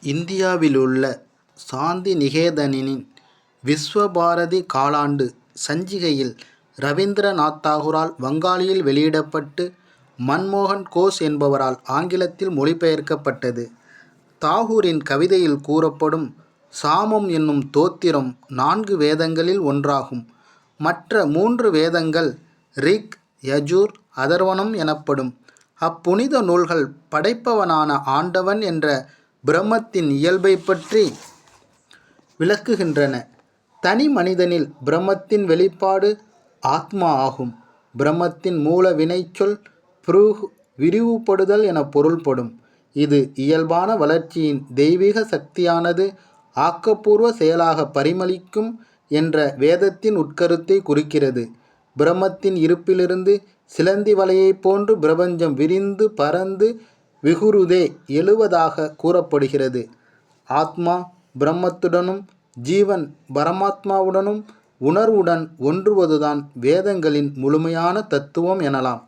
இந்தியாவிலுள்ள சாந்தி நிகேதனின் விஸ்வபாரதி காலாண்டு சஞ்சிகையில் ரவீந்திரநாத் தாகூரால் வங்காளியில் வெளியிடப்பட்டு மன்மோகன் கோஷ் என்பவரால் ஆங்கிலத்தில் மொழிபெயர்க்கப்பட்டது. தாகூரின் கவிதையில் கூறப்படும் சாமம் என்னும் தோத்திரம் நான்கு வேதங்களில் ஒன்றாகும். மற்ற மூன்று வேதங்கள் ரிக், யஜூர், அதர்வனம் எனப்படும். அப்புனித நூல்கள் படைப்பவனான ஆண்டவன் என்ற பிரம்மத்தின் இயல்பைப் பற்றி விளக்குகின்றன. தனி மனிதனில் பிரம்மத்தின் வெளிப்பாடு ஆத்மா ஆகும். பிரம்மத்தின் மூல வினைச்சொல் புருஹ் விரிவுபடுதல் என பொருள்படும். இது இயல்பான வளர்ச்சியின் தெய்வீக சக்தியானது ஆக்கப்பூர்வ செயலாகப் பரிமளிக்கும் என்ற வேதத்தின் உட்கருத்தை குறிக்கிறது. பிரம்மத்தின் இருப்பிலிருந்து சிலந்தி வலையைப் போன்று பிரபஞ்சம் விரிந்து பறந்து விகுருதே எழுவதாக கூறப்படுகிறது. ஆத்மா பிரம்மத்துடனும் ஜீவன் பரமாத்மாவுடனும் உணர்வுடன் ஒன்றுவதுதான் வேதங்களின் முழுமையான தத்துவம் எனலாம்.